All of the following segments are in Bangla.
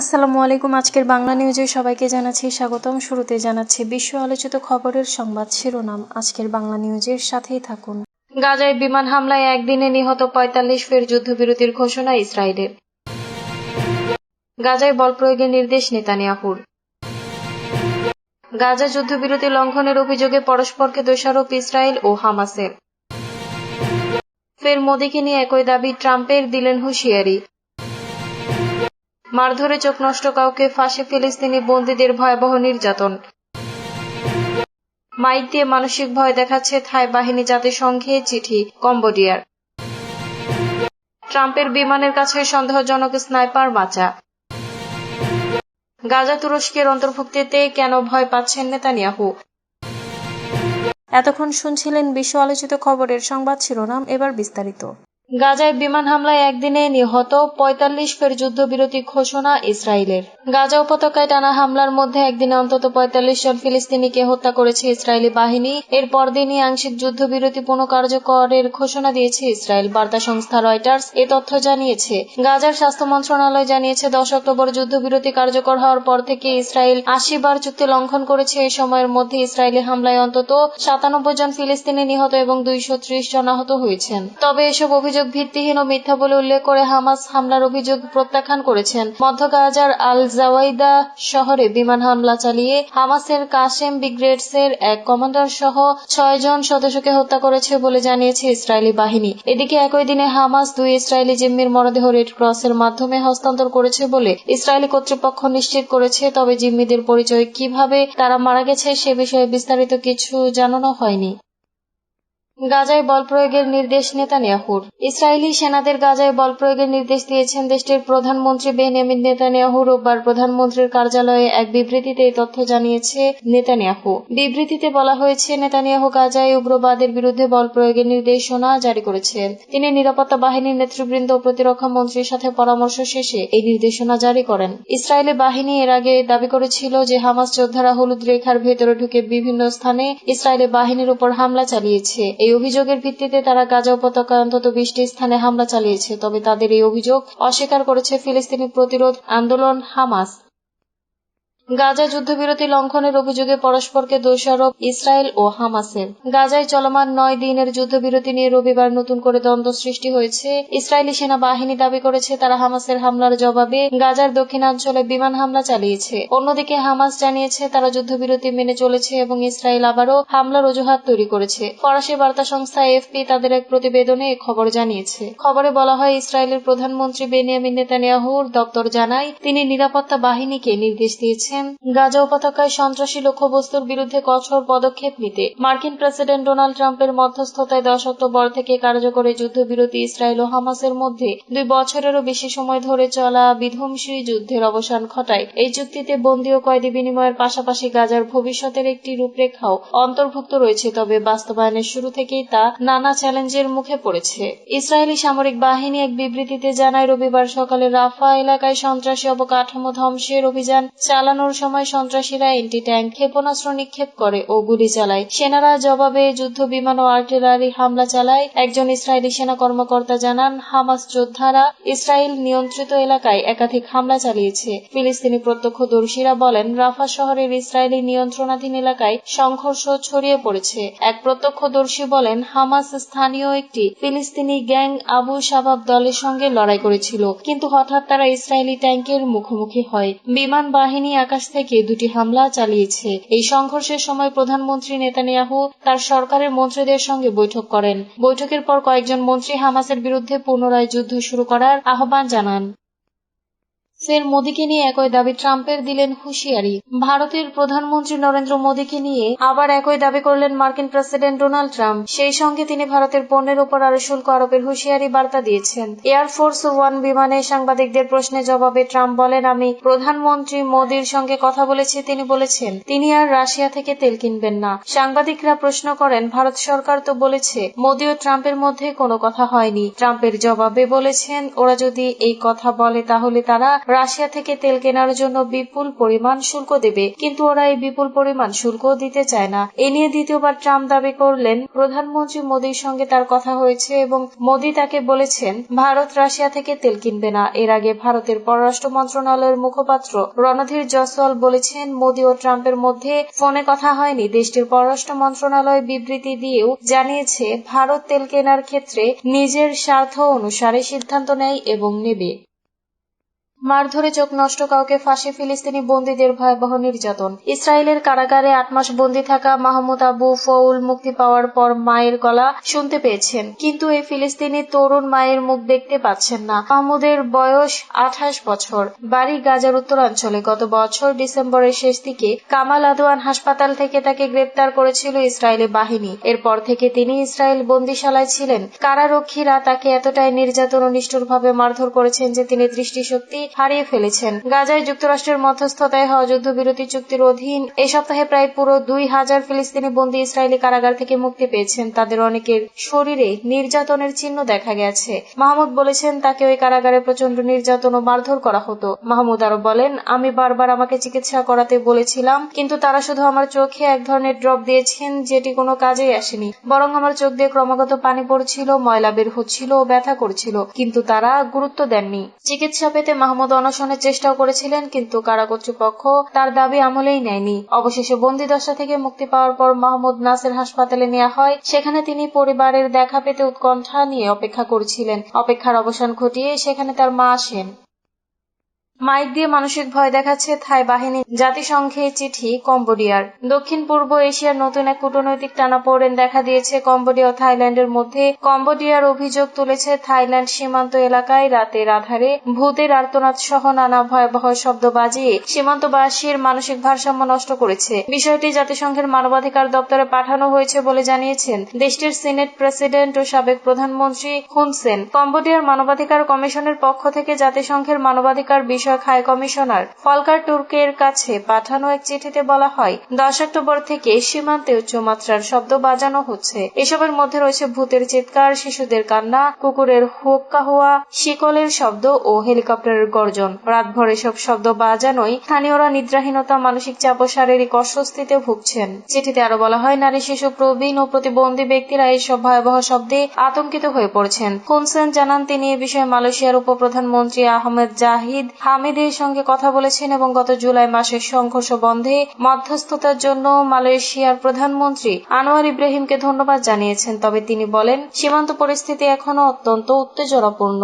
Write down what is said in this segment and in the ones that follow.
আসসালামু আলাইকুম, আজকের বাংলা নিউজে সবাইকে জানাচ্ছি স্বাগতম। শুরুতে জানাচ্ছি বিশ্ব আলোচিত খবরের সংবাদ শিরোনাম। আজকের বাংলা নিউজের সাথেই থাকুন। গাজায় বিমান হামলায় একদিনে নিহত পঁয়তাল্লিশ ফের যুদ্ধবিরতির ঘোষণা ইসরায়েলের। গাজায় বল প্রয়োগের নির্দেশ নেতানিয়াহুর। গাজা যুদ্ধবিরতি লঙ্ঘনের অভিযোগে পরস্পরকে দোষারোপ ইসরায়েল ও হামাসের। ফের মোদীকে নিয়ে একই দাবি ট্রাম্পের, দিলেন হুঁশিয়ারি। মারধরে চোখ নষ্ট কাউকে, ফাঁসে ফিলিস্তিনি বন্দীদের ভয়াবহ নির্যাতন। মাইক দিয়ে মানসিক ভয় দেখাচ্ছে থাই বাহিনী জাতিসংঘে চিঠি, কম্বোডিয়ার। ট্রাম্পের বিমানের কাছে সন্দেহজনক স্নাইপার বাঁচা। গাজা তুরস্কের অন্তর্ভুক্তিতে কেন ভয় পাচ্ছেন নেতানিয়াহু? এতক্ষণ শুনছিলেন বিশ্ব আলোচিত খবরের সংবাদ শিরোনাম, এবার বিস্তারিত। গাজায় বিমান হামলায় একদিনে নিহত পঁয়তাল্লিশ ফের যুদ্ধবিরতি ঘোষণা ইসরায়েলের। গাজা উপত্যকায় টানা হামলার মধ্যে একদিনে অন্তত পঁয়তাল্লিশ জন ফিলিস্তিনিকে হত্যা করেছে ইসরায়েলি বাহিনী। এর পরদিনই আংশিক যুদ্ধবিরতি পুনঃকার্যকরের ঘোষণা দিয়েছে ইসরায়েল। বার্তা সংস্থা রয়টার্স এ তথ্য জানিয়েছে। গাজার স্বাস্থ্য মন্ত্রণালয় জানিয়েছে, দশ অক্টোবর যুদ্ধবিরতি কার্যকর হওয়ার পর থেকে ইসরায়েল আশি বার চুক্তি লঙ্ঘন করেছে। এই সময়ের মধ্যে ইসরায়েলি হামলায় অন্তত সাতানব্বই জন ফিলিস্তিনি নিহত এবং দুইশো ত্রিশ জন আহত হয়েছেন। তবে এসব অভিযোগ ভিত্তিহীন ও মিথ্যা বলে উল্লেখ করে হামাস হামলার অভিযোগ প্রত্যাখ্যান করেছেন। মধ্য গাজার আল জাওয়াইদা শহরে বিমান হামলা চালিয়ে হামাসের কাশেম ব্রিগেডসের এক কমান্ডার সহ ছয় জন সদস্যকে হত্যা করেছে বলে জানিয়েছে ইসরায়েলি বাহিনী। এদিকে একই দিনে হামাস দুই ইসরায়েলি জিম্মির মরদেহ রেড ক্রসের মাধ্যমে হস্তান্তর করেছে বলে ইসরায়েলি কর্তৃপক্ষ নিশ্চিত করেছে, তবে জিম্মিদের পরিচয় কীভাবে তারা মারা গেছে সে বিষয়ে বিস্তারিত কিছু জানানো হয়নি। গাজায় বল প্রয়োগের নির্দেশ নেতানিয়াহুর। ইসরায়েলি সেনাদের গাজায় বল প্রয়োগের নির্দেশ দিয়েছেন দেশটির প্রধানমন্ত্রী বেনিয়ামিন নেতানিয়াহু। রোববার প্রধানমন্ত্রীর কার্যালয়ে এক বিবৃতিতে এই তথ্য জানিয়েছে নেতানিয়াহু। বিবৃতিতে বলা হয়েছে, নেতানিয়াহু গাজায় উগ্রবাদের বিরুদ্ধে বল প্রয়োগের নির্দেশনা জারি করেছেন। তিনি নিরাপত্তা বাহিনীর নেতৃবৃন্দ ও প্রতিরক্ষা মন্ত্রীর সাথে পরামর্শ শেষে এই নির্দেশনা জারি করেন। ইসরায়েলি বাহিনী এর আগে দাবি করেছিল যে হামাস যোদ্ধারা হলুদ রেখার ভেতরে ঢুকে বিভিন্ন স্থানে ইসরায়েলি বাহিনীর উপর হামলা চালিয়েছে। এই অভিযোগের ভিত্তিতে তারা গাজা উপত্যকায় অন্তত বিশটি স্থানে হামলা চালিয়েছে, তবে তাদের এই অভিযোগ অস্বীকার করেছে ফিলিস্তিনি প্রতিরোধ আন্দোলন হামাস। গাজা যুদ্ধবিরতি লঙ্ঘনের অভিযোগে পরস্পরকে দোষারোপ ইসরায়েল ও হামাসের। গাজায় চলমান নয় দিনের যুদ্ধবিরতি নিয়ে রবিবার নতুন করে দ্বন্দ্ব সৃষ্টি হয়েছে। ইসরায়েলি সেনাবাহিনী দাবি করেছে, তারা হামাসের হামলার জবাবে গাজার দক্ষিণাঞ্চলে বিমান হামলা চালিয়েছে। অন্যদিকে হামাস জানিয়েছে, তারা যুদ্ধবিরতি মেনে চলেছে এবং ইসরায়েল আবারও হামলার অজুহাত তৈরি করেছে। ফরাসি বার্তা সংস্থা এফপি তাদের এক প্রতিবেদনে খবর জানিয়েছে। খবরে বলা হয়, ইসরায়েলের প্রধানমন্ত্রী বেনিয়ামিন নেতানিয়াহুর দপ্তর জানায়, তিনি নিরাপত্তা বাহিনীকে নির্দেশ দিয়েছেন গাজা উপত্যকায় সন্ত্রাসী লক্ষ্যবস্তুর বিরুদ্ধে কঠোর পদক্ষেপ নিতে মার্কিন প্রেসিডেন্ট ডোনাল্ড ট্রাম্পের মধ্যস্থতায় দশ অক্টোবর থেকে কার্যকরী যুদ্ধবিরতি ইসরায়েল ও হামাসের মধ্যে দুই বছরেরও বেশি সময় ধরে চলা বিধ্বংসী যুদ্ধের অবসান ঘটায়। এই চুক্তিতে বন্দী ও কয়েদি বিনিময়ের পাশাপাশি গাজার ভবিষ্যতের একটি রূপরেখাও অন্তর্ভুক্ত রয়েছে, তবে বাস্তবায়নের শুরু থেকেই তা নানা চ্যালেঞ্জের মুখে পড়েছে। ইসরায়েলি সামরিক বাহিনী এক বিবৃতিতে জানায়, রবিবার সকালে রাফা এলাকায় সন্ত্রাসী অবকাঠামো ধ্বংসের অভিযান চালানোর সময় সন্ত্রাসীরা এন্টি ট্যাঙ্ক ক্ষেপণাস্ত্র নিক্ষেপ করে ও গুলি চালায়। সেনারা জবাবে যুদ্ধ বিমান ও আর্টিলারি হামলা চালায়। একজন ইসরায়েলি সেনা কর্মকর্তা জানান, হামাস যোদ্ধারা ইসরায়েল নিয়ন্ত্রিত এলাকায় একাধিক হামলা চালিয়েছে। ফিলিস্তিনি প্রত্যক্ষদর্শীরা বলেন, রাফা শহরের ইসরায়েলি নিয়ন্ত্রণাধীন এলাকায় সংঘর্ষ ছড়িয়ে পড়েছে। এক প্রত্যক্ষদর্শী বলেন, হামাস স্থানীয় একটি ফিলিস্তিনি গ্যাং আবু শাবাব দলের সঙ্গে লড়াই করেছিল, কিন্তু হঠাৎ তারা ইসরায়েলি ট্যাঙ্কের মুখোমুখি হয়। বিমান বাহিনী আকাশ থেকে দুটি হামলা চালিয়েছে। এই সংঘর্ষের সময় প্রধানমন্ত্রী নেতানিয়াহু তার সরকারের মন্ত্রীদের সঙ্গে বৈঠক করেন। বৈঠকের পর কয়েকজন মন্ত্রী হামাসের বিরুদ্ধে পুনরায় যুদ্ধ শুরু করার আহ্বান জানান। ফের মোদীকে নিয়ে একই দাবি ট্রাম্পের দিলেন হুঁশিয়ারি। ভারতের প্রধানমন্ত্রী নরেন্দ্র মোদীকে নিয়ে আবার একই দাবি করলেন মার্কিন প্রেসিডেন্ট ডোনাল্ড ট্রাম্প। সেই সঙ্গে তিনি ভারতের পণ্যের উপর আরও শুল্ক আরোপের হুঁশিয়ারি বার্তা দিয়েছেন। এয়ারফোর্স ওয়ান বিমানে সাংবাদিকদের প্রশ্নে জবাবে ট্রাম্প বলেন, আমি প্রধানমন্ত্রী মোদীর সঙ্গে কথা বলেছি। তিনি বলেছেন, তিনি আর রাশিয়া থেকে তেল কিনবেন না। সাংবাদিকরা প্রশ্ন করেন, ভারত সরকার তো বলেছে মোদী ও ট্রাম্পের মধ্যে কোনো কথা হয়নি। ট্রাম্পের জবাবে বলেছেন, ওরা যদি এই কথা বলে তাহলে তারা রাশিয়া থেকে তেল কেনার জন্য বিপুল পরিমাণ শুল্ক দেবে, কিন্তু ওরা এই বিপুল পরিমাণ শুল্ক দিতে চায় না। এ নিয়ে দ্বিতীয়বার ট্রাম্প দাবি করলেন, প্রধানমন্ত্রী মোদীর সঙ্গে তার কথা হয়েছে এবং মোদী তাকে বলেছেন, ভারত রাশিয়া থেকে তেল কিনবে না। এর আগে ভারতের পররাষ্ট্র মন্ত্রণালয়ের মুখপাত্র রণধীর জসওয়াল বলেছেন, মোদী ও ট্রাম্পের মধ্যে ফোনে কথা হয়নি। দেশটির পররাষ্ট্র মন্ত্রণালয় বিবৃতি দিয়েও জানিয়েছে, ভারত তেল কেনার ক্ষেত্রে নিজের স্বার্থ অনুসারে সিদ্ধান্ত নেয় এবং নেবে। মারধরে চোখ নষ্ট কাউকে ফাঁসি, ফিলিস্তিনি বন্দীদের ভয়াবহ নির্যাতন। ইসরায়েলের কারাগারে আট মাস বন্দী থাকা মাহমুদ আবু ফৌল মুক্তি পাওয়ার পর মায়ের গলা শুনতে পেয়েছেন। কিন্তু এই ফিলিস্তিনি তরুণ মায়ের মুখ দেখতে পাচ্ছেন না। মাহমুদের বয়স আঠাশ বছর। বাড়ি গাজার উত্তরাঞ্চলে গত বছর ডিসেম্বরের শেষ দিকে কামাল আদওয়ান হাসপাতাল থেকে তাকে গ্রেপ্তার করেছিল ইসরায়েলি বাহিনী। এরপর থেকে তিনি ইসরায়েল বন্দিশালায় ছিলেন। কারারক্ষীরা তাকে এতটাই নির্যাতন ও নিষ্ঠুরভাবে মারধর করেছেন যে তিনি দৃষ্টিশক্তি হারিয়ে ফেলেছেন। গাজায় যুক্তরাষ্ট্রের মধ্যস্থতায় হওয়া যুদ্ধবিরতি চুক্তির অধীন এই সপ্তাহে প্রায় পুরো দুই হাজার ফিলিস্তিনি বন্দী ইসরায়েলি কারাগার থেকে মুক্তি পেয়েছেন। তাদের অনেকের শরীরে নির্যাতনের চিহ্ন দেখা গেছে। মাহমুদ বলেছেন, তাকে ওই কারাগারে প্রচণ্ড নির্যাতন ও মারধর করা হতো। মাহমুদ আরও বলেন, আমি বারবার আমাকে চিকিৎসা করাতে বলেছিলাম, কিন্তু তারা শুধু আমার চোখে এক ধরনের ড্রপ দিয়েছেন, যেটি কোনো কাজেই আসেনি। বরং আমার চোখ দিয়ে ক্রমাগত পানি পড়ছিল, ময়লা বের হচ্ছিল ও ব্যথা করছিল, কিন্তু তারা গুরুত্ব দেননি। চিকিৎসা পেতে মাহমুদ মোহাম্মদ অনশনের চেষ্টাও করেছিলেন, কিন্তু কারা কর্তৃপক্ষ তার দাবি আমলেই নেয়নি। অবশেষে বন্দিদশা থেকে মুক্তি পাওয়ার পর মাহমুদ নাসের হাসপাতালে নেওয়া হয়। সেখানে তিনি পরিবারের দেখা পেতে উৎকণ্ঠা নিয়ে অপেক্ষা করছিলেন। অপেক্ষার অবসান ঘটিয়ে সেখানে তার মা আসেন। মাইক দিয়ে মানসিক ভয় দেখাচ্ছে থাই বাহিনী। জাতিসংঘে চিঠি, কম্বোডিয়ার। দক্ষিণ পূর্ব এশিয়ার নতুন এক কূটনৈতিক টানাপোড়েন দেখা দিয়েছে কম্বোডিয়া ও থাইল্যান্ডের মধ্যে। কম্বোডিয়ার অভিযোগ তুলেছে থাইল্যান্ড সীমান্ত এলাকায় রাতের আধারে ভূতের আর্তনাদ সহ নানা ভয়াবহ শব্দ বাজিয়ে সীমান্তবাসীর মানসিক ভারসাম্য নষ্ট করেছে। বিষয়টি জাতিসংঘের মানবাধিকার দপ্তরে পাঠানো হয়েছে বলে জানিয়েছেন দেশটির সিনেট প্রেসিডেন্ট ও সাবেক প্রধানমন্ত্রী হুনসেন কম্বোডিয়ার মানবাধিকার কমিশনের পক্ষ থেকে জাতিসংঘের মানবাধিকার বিষয় বিষয়ক হাই কমিশনার ফলকার তুর্কের কাছে পাঠানো এক চিঠিতে বলা হয়, দশ অক্টোবর থেকে সীমান্তে উচ্চমাত্রার শব্দ বাজানো হচ্ছে। এসবের মধ্যে রয়েছে ভূতের চিৎকার, শিশুদের কান্না, কুকুরের হুক্কা হওয়া শিকলের শব্দ ও হেলিকপ্টারের গর্জন। রাতভর এসব শব্দ বাজানোই স্থানীয়রা নিদ্রাহীনতা, মানসিক চাপ ও শারীরিক অস্বস্তিতে ভুগছেন। চিঠিতে আরও বলা হয়, নারী, শিশু, প্রবীণ ও প্রতিবন্ধী ব্যক্তিরা এইসব ভয়াবহ শব্দে আতঙ্কিত হয়ে পড়ছেন। হুনসেন জানান তিনি এ বিষয়ে মালয়েশিয়ার উপপ্রধানমন্ত্রী আহমেদ জাহিদ হামিদের সঙ্গে কথা বলেছেন এবং গত জুলাই মাসের সংঘর্ষ বন্ধে মধ্যস্থতার জন্য মালয়েশিয়ার প্রধানমন্ত্রী আনোয়ার ইব্রাহিমকে ধন্যবাদ জানিয়েছেন, তবে তিনি বলেন, সীমান্ত পরিস্থিতি এখনও অত্যন্ত উত্তেজনাপূর্ণ।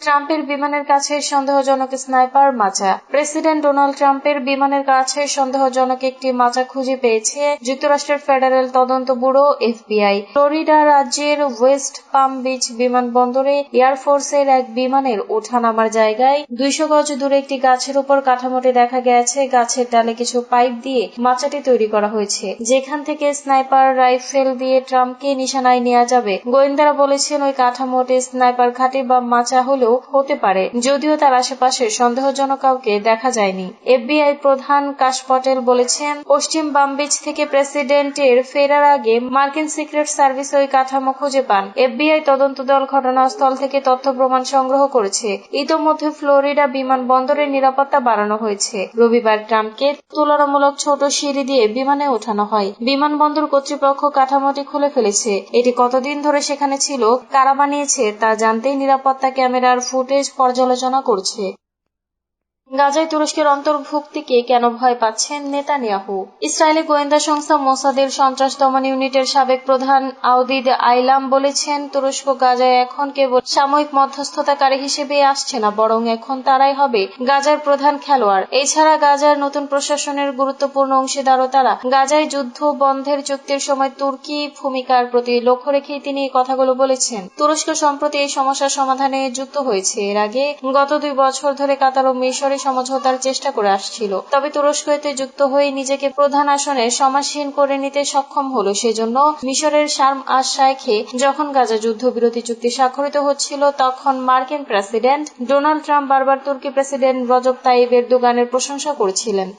ট্রাম্পের বিমানের কাছে সন্দেহজনক স্নাইপার মাচা প্রেসিডেন্ট ডোনাল্ড ট্রাম্পের বিমানের কাছে সন্দেহজনক একটি মাচা খুঁজে পেয়েছে যুক্তরাষ্ট্রের ফেডারেল তদন্ত ব্যুরো, এফবিআই। ফ্লোরিডা রাজ্যের ওয়েস্ট পাম বিচ বিমানবন্দরে এয়ারফোর্সের এক বিমানের ওঠানামার জায়গায় দুইশো গজ দূরে একটি গাছের উপর কাঠামোটি দেখা গেছে। গাছের ডালে কিছু পাইপ দিয়ে মাচাটি তৈরি করা হয়েছে। যেখান থেকে স্নাইপার রাইফেল দিয়ে ট্রাম্পকে নিশানায় নেওয়া যাবে। গোয়েন্দারা বলেছেন, ওই কাঠামোটি স্নাইপার ঘাঁটি বা মাচা হলেও হতে পারে। যদিও তার আশেপাশে সন্দেহজনক কাউকে দেখা যায়নি। এফবিআই প্রধান কাশ পটেল বলেছেন, পশ্চিম বামবিচ থেকে প্রেসিডেন্টের ফেরার আগে মার্কিন সিক্রেট সার্ভিস ওই কাঠামো খুঁজে পান। এফবিআই তদন্ত দল ঘটনাস্থল থেকে তথ্য প্রমাণ সংগ্রহ করেছে। ইতোমধ্যে ফ্লোরিডা বিমানবন্দরের নিরাপত্তা বাড়ানো হয়েছে। রবিবার ট্রাম্পকে তুলনামূলক ছোট সিঁড়ি দিয়ে বিমানে ওঠানো হয়। বিমানবন্দর কর্তৃপক্ষ কাঠামোটি খুলে ফেলেছে। এটি কতদিন ধরে সেখানে ছিল, কারা বানিয়েছে তা জানতেই নিরাপত্তা ক্যামেরার ফুটেজ পর্যালোচনা করছে। গাজায় তুরস্কের অন্তর্ভুক্তিকে কেন ভয় পাচ্ছেন নেতানিয়াহু? ইসরায়েলি গোয়েন্দা সংস্থা মোসাদের সন্ত্রাস দমন ইউনিটের সাবেক প্রধান আউদিদ আইলাম বলেছেন, তুরস্ক গাজায় এখন কেবল সাময়িক মধ্যস্থতাকারী হিসেবে আসছে না, বরং এখন তারাই হবে গাজার প্রধান খেলোয়াড়। এছাড়া গাজার নতুন প্রশাসনের গুরুত্বপূর্ণ অংশীদারও তারা গাজায় যুদ্ধ বন্ধের চুক্তির সময় তুর্কি ভূমিকার প্রতি লক্ষ্য রেখেই তিনি এই কথাগুলো বলেছেন। তুরস্ক সম্প্রতি এই সমস্যার সমাধানে যুক্ত হয়েছে। এর আগে গত দুই বছর ধরে কাতার ও মিশরে সমঝোতার চেষ্টা করে আসছিল। তবে তুরস্ক এতে যুক্ত হয়ে নিজেকে প্রধান আসনে সমাসীন করে নিতে সক্ষম হলো সেজন্য মিশরের শার্ম আস শাইখে যখন গাজা যুদ্ধবিরতি চুক্তি স্বাক্ষরিত হচ্ছিল, তখন মার্কিন প্রেসিডেন্ট ডোনাল্ড ট্রাম্প বারবার তুর্কি প্রেসিডেন্ট রজব তাইব এর দোকানের প্রশংসা করেছিলেন।